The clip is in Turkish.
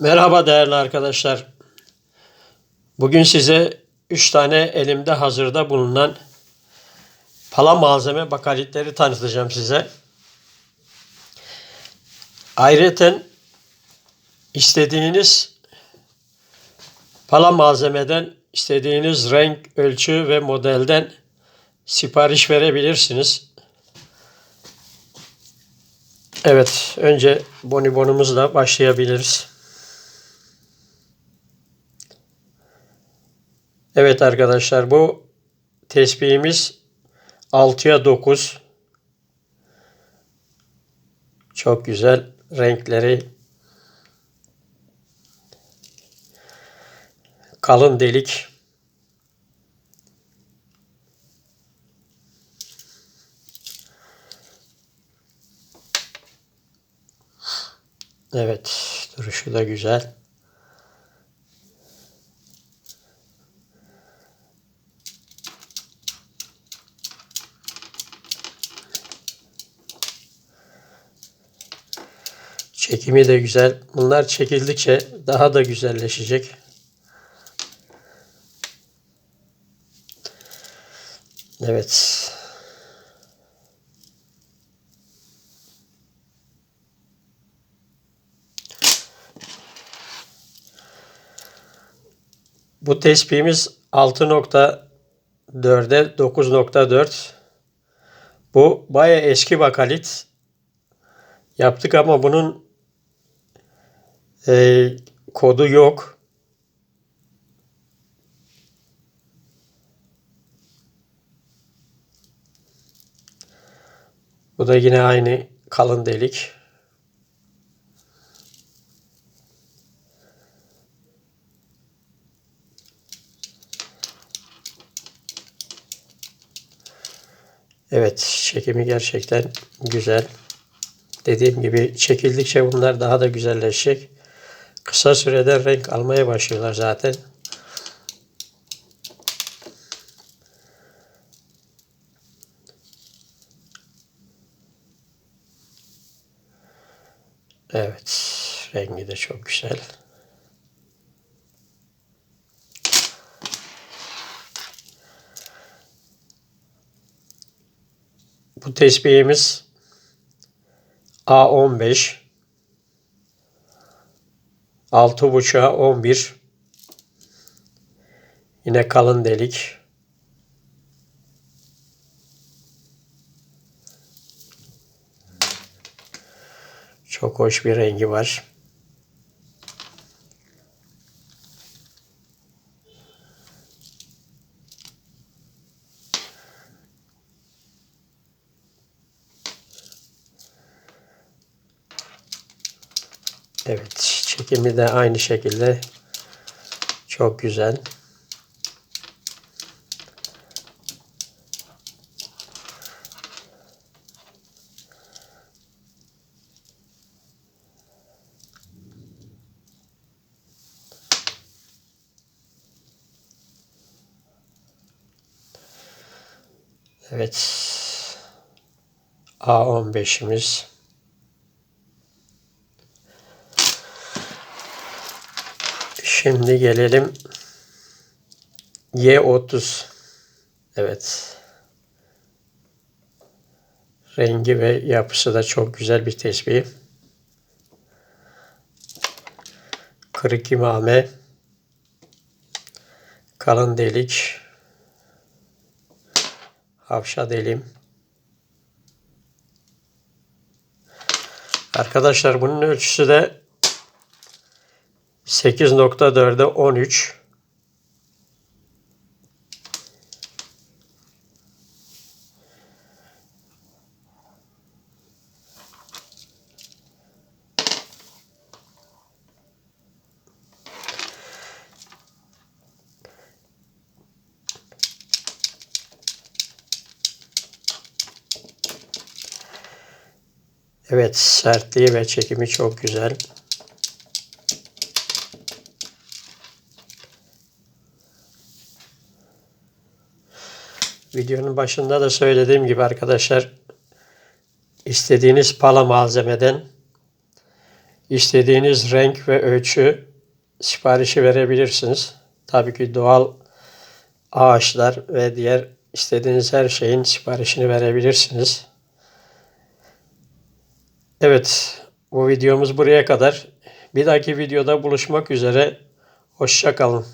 Merhaba değerli arkadaşlar. Bugün size 3 tane elimde hazırda bulunan pala malzeme bakalitleri tanıtacağım size. Ayrıca istediğiniz pala malzemeden istediğiniz renk, ölçü ve modelden sipariş verebilirsiniz. Evet, önce bonibonumuzla başlayabiliriz. Evet arkadaşlar bu tespihimiz 6'ya 9. Çok güzel renkleri. Kalın delik. Evet, duruşu da güzel. Çekimi de güzel. Bunlar çekildikçe daha da güzelleşecek. Evet. Bu tespihimiz 6.4'e 9.4. Bu baya eski bakalit. Yaptık ama bunun e, kodu yok. Bu da yine aynı kalın delik. Evet, çekimi gerçekten güzel. Dediğim gibi çekildikçe bunlar daha da güzelleşecek. Kısa sürede renk almaya başlıyorlar zaten. Evet, rengi de çok güzel. Bu tesbihimiz A15 altı buçuğa 11 yine kalın delik. Çok hoş bir rengi var. Evet, çekimi de aynı şekilde çok güzel. Evet. A15'imiz. Şimdi gelelim Y30. Evet. Rengi ve yapısı da çok güzel bir tesbih. Kırık imame. Kalın delik. Havşa delim. Arkadaşlar bunun ölçüsü de 8.4'e 13. Evet, sertliği ve çekimi çok güzel. Videonun başında da söylediğim gibi arkadaşlar istediğiniz pala malzemeden istediğiniz renk ve ölçü siparişi verebilirsiniz. Tabii ki doğal ağaçlar ve diğer istediğiniz her şeyin siparişini verebilirsiniz. Evet, bu videomuz buraya kadar. Bir dahaki videoda buluşmak üzere. Hoşça kalın.